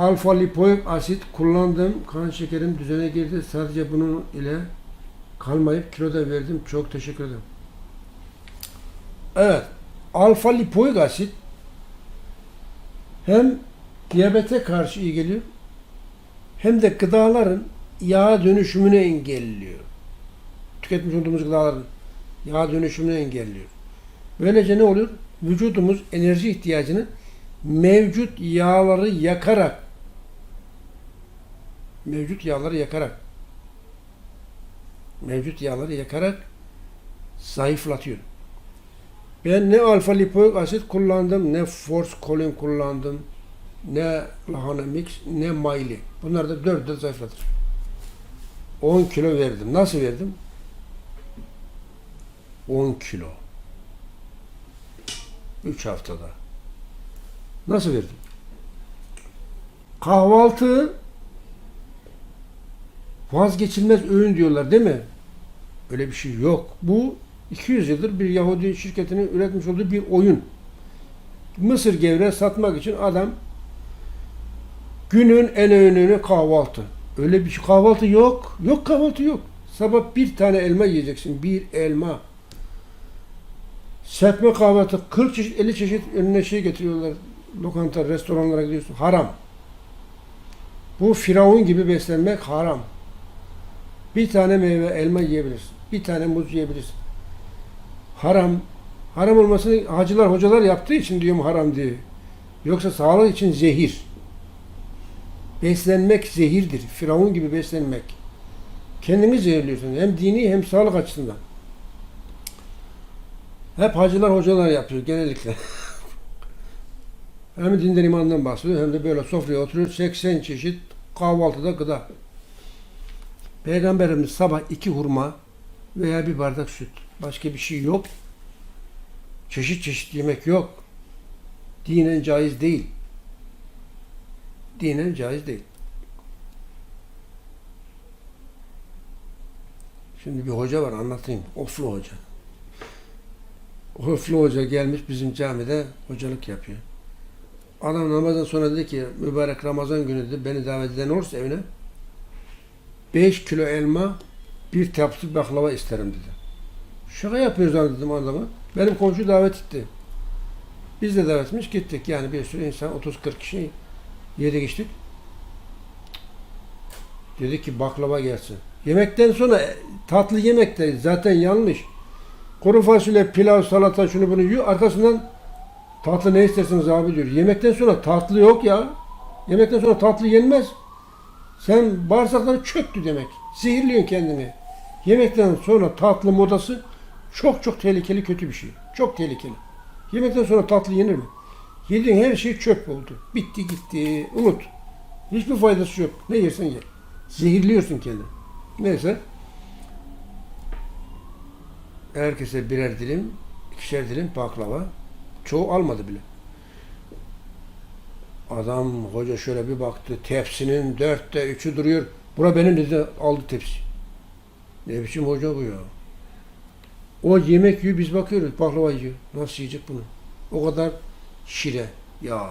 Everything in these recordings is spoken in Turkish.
alfa lipoik asit kullandım. Kan şekerim düzene girdi. Sadece bunun ile kalmayıp kilo da verdim. Çok teşekkür ederim. Evet. Alfa lipoik asit hem diyabete karşı iyi geliyor hem de gıdaların yağ dönüşümünü engelliyor. Tüketmiş olduğumuz gıdaların yağ dönüşümünü engelliyor. Böylece ne oluyor? Vücudumuz enerji ihtiyacını mevcut yağları yakarak mevcut yağları yakarak mevcut yağları yakarak zayıflatıyor. Ben ne alfa lipoik asit kullandım, ne force kolin kullandım, ne lahana mix, ne mayli. Bunlar da dört de zayıflatır. 10 kilo verdim. Nasıl verdim? 10 kilo. 3 haftada. Nasıl verdim? Kahvaltı vazgeçilmez öğün diyorlar değil mi? Öyle bir şey yok. Bu 200 yıldır bir Yahudi şirketinin üretmiş olduğu bir oyun. Mısır gevreği satmak için adam günün en öğününü kahvaltı. Öyle bir şey kahvaltı yok. Yok kahvaltı yok. Sabah bir tane elma yiyeceksin. Bir elma. Serpme kahvaltı 40 çeşit 50 çeşit önüne şey getiriyorlar. Lokanta, restoranlara gidiyorsun. Haram. Bu firavun gibi beslenmek haram. Bir tane meyve, elma yiyebilirsin. Bir tane muz yiyebilirsin. Haram. Haram olmasını hacılar, hocalar yaptığı için diyorum haram diye. Yoksa sağlık için zehir. Beslenmek zehirdir. Firavun gibi beslenmek. Kendini zehirliyorsun. Hem dini hem sağlık açısından. Hep hacılar, hocalar yapıyor genellikle. hem dinden imandan bahsediyor hem de böyle sofraya oturuyor. 80 çeşit kahvaltıda gıda. Peygamberimiz sabah iki hurma veya bir bardak süt. Başka bir şey yok. Çeşit çeşit yemek yok. Dinen caiz değil. Dinen caiz değil. Şimdi bir hoca var anlatayım. Oflu hoca. Oflu hoca gelmiş bizim camide hocalık yapıyor. Adam namazdan sonra dedi ki mübarek Ramazan günü dedi beni davet eden olursa evine 5 kilo elma bir tepsi baklava isterim dedi. Şaka yapıyoruz dedim adama. Benim komşu davet etti. Biz de davet etmiş gittik. Yani bir sürü insan 30-40 kişi yedik içtik. Dedi ki baklava gelsin. Yemekten sonra e, tatlı yemek de zaten yanlış. Kuru fasulye, pilav, salata şunu bunu yiyor. Arkasından tatlı ne istersiniz abi diyor. Yemekten sonra tatlı yok ya. Yemekten sonra tatlı yenmez. Sen bağırsakları çöktü demek. Zehirliyorsun kendini. Yemekten sonra tatlı modası çok çok tehlikeli kötü bir şey. Çok tehlikeli. Yemekten sonra tatlı yenir mi? Yediğin her şey çöp oldu. Bitti gitti. Unut. Hiçbir faydası yok. Ne yersen ye. Zehirliyorsun kendini. Neyse. Herkese birer dilim, ikişer dilim baklava. Çoğu almadı bile. Adam hoca şöyle bir baktı. Tepsinin dörtte üçü duruyor. Bura benim dedi aldı tepsi. Ne biçim hoca bu ya? O yemek yiyor biz bakıyoruz baklava yiyor. Nasıl yiyecek bunu? O kadar şire. Ya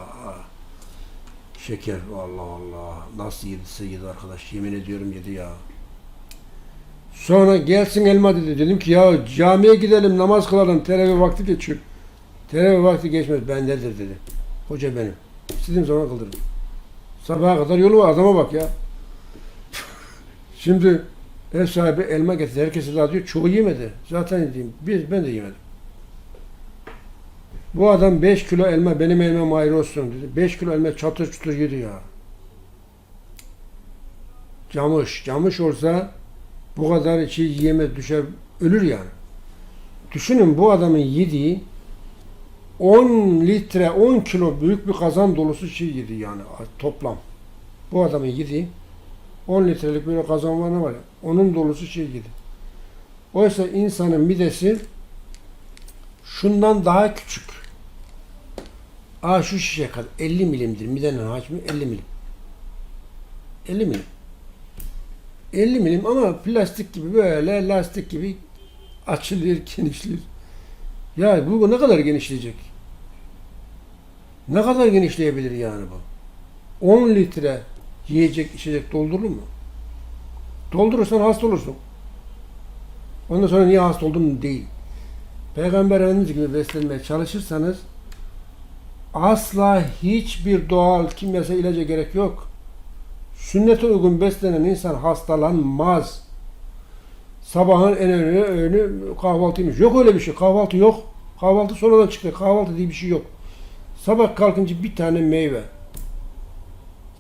şeker Allah Allah. Nasıl yediyse yedi arkadaş. Yemin ediyorum yedi ya. Sonra gelsin elma dedi. Dedim ki ya camiye gidelim namaz kılalım. Teravih vakti geçiyor. Teravih vakti geçmez. Ben nedir dedi. Hoca benim. İstediğim zaman kıldırırım. Sabaha kadar yolu var. Adama bak ya. Şimdi ev sahibi elma getirdi. Herkese dağıtıyor. Çoğu yemedi. Zaten yediğim. Biz, ben de yemedim. Bu adam 5 kilo elma benim elmam ayrı olsun dedi. 5 kilo elma çatır çutur yedi ya. Camış. Camış olsa bu kadar içi yiyemez düşer ölür yani. Düşünün bu adamın yediği 10 litre 10 kilo büyük bir kazan dolusu şey yedi yani toplam. Bu adamın yediği 10 litrelik böyle kazan var ne var ya onun dolusu şey yedi. Oysa insanın midesi şundan daha küçük. Aa şu şişe kadar 50 milimdir midenin hacmi 50 milim. 50 milim. 50 milim ama plastik gibi böyle lastik gibi açılır, genişler. Ya bu, ne kadar genişleyecek? Ne kadar genişleyebilir yani bu? 10 litre yiyecek içecek doldurur mu? Doldurursan hasta olursun. Ondan sonra niye hasta oldum değil. Peygamber Efendimiz gibi beslenmeye çalışırsanız asla hiçbir doğal kimyasal ilaca gerek yok. Sünnete uygun beslenen insan hastalanmaz. Sabahın en önemli öğünü kahvaltıymış. Yok öyle bir şey. Kahvaltı yok. Kahvaltı sonradan çıktı. Kahvaltı diye bir şey yok. Sabah kalkınca bir tane meyve.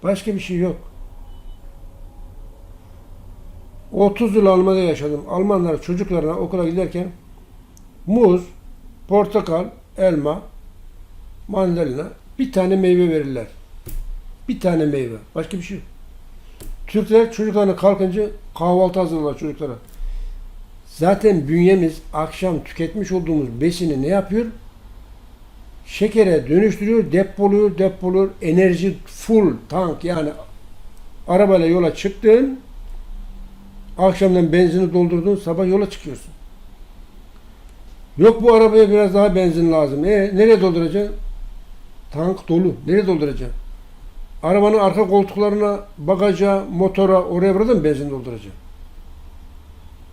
Başka bir şey yok. 30 yıl Almanya'da yaşadım. Almanlar çocuklarına okula giderken muz, portakal, elma, mandalina bir tane meyve verirler. Bir tane meyve. Başka bir şey yok. Türkler çocuklarına kalkınca kahvaltı hazırlar çocuklara. Zaten bünyemiz akşam tüketmiş olduğumuz besini ne yapıyor? Şekere dönüştürüyor, depoluyor, depoluyor. Enerji full tank yani arabayla yola çıktın, akşamdan benzini doldurdun, sabah yola çıkıyorsun. Yok bu arabaya biraz daha benzin lazım. E nereye dolduracaksın? Tank dolu. Nereye dolduracaksın? Arabanın arka koltuklarına, bagaja, motora, oraya burada mı benzin dolduracaksın?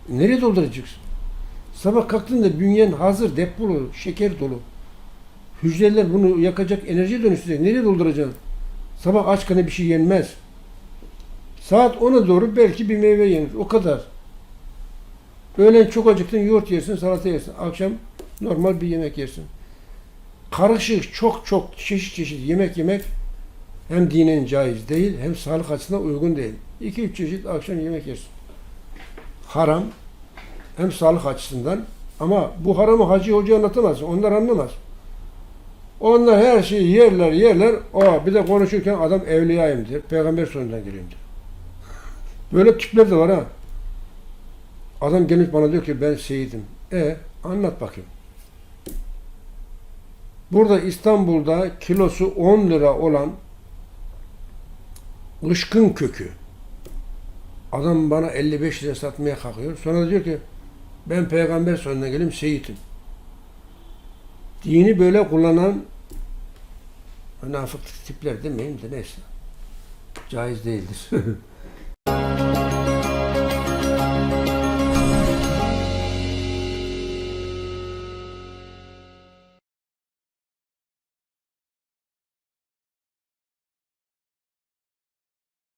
Nereye dolduracaksın? Sabah kalktığında bünyen hazır, depolu, şeker dolu. Hücreler bunu yakacak enerji dönüştürecek. Nereye dolduracaksın? Sabah aç karnına bir şey yenmez. Saat 10'a doğru belki bir meyve yenir. O kadar. Öğlen çok acıktın yoğurt yersin, salata yersin. Akşam normal bir yemek yersin. Karışık çok çok çeşit çeşit yemek yemek hem dinen caiz değil hem sağlık açısından uygun değil. 2-3 çeşit akşam yemek yersin. Haram hem sağlık açısından ama bu haramı hacı hoca anlatamaz. Onlar anlamaz. Onlar her şeyi yerler yerler. O bir de konuşurken adam evliyayım der. Peygamber soyundan geliyorum der. Böyle tipler de var ha. Adam gelip bana diyor ki ben seyidim. E anlat bakayım. Burada İstanbul'da kilosu 10 lira olan ışkın kökü. Adam bana 55 lira satmaya kalkıyor. Sonra diyor ki ben peygamber soyundan geleyim seyitim. Dini böyle kullanan münafık tipler demeyeyim de neyse. Caiz değildir.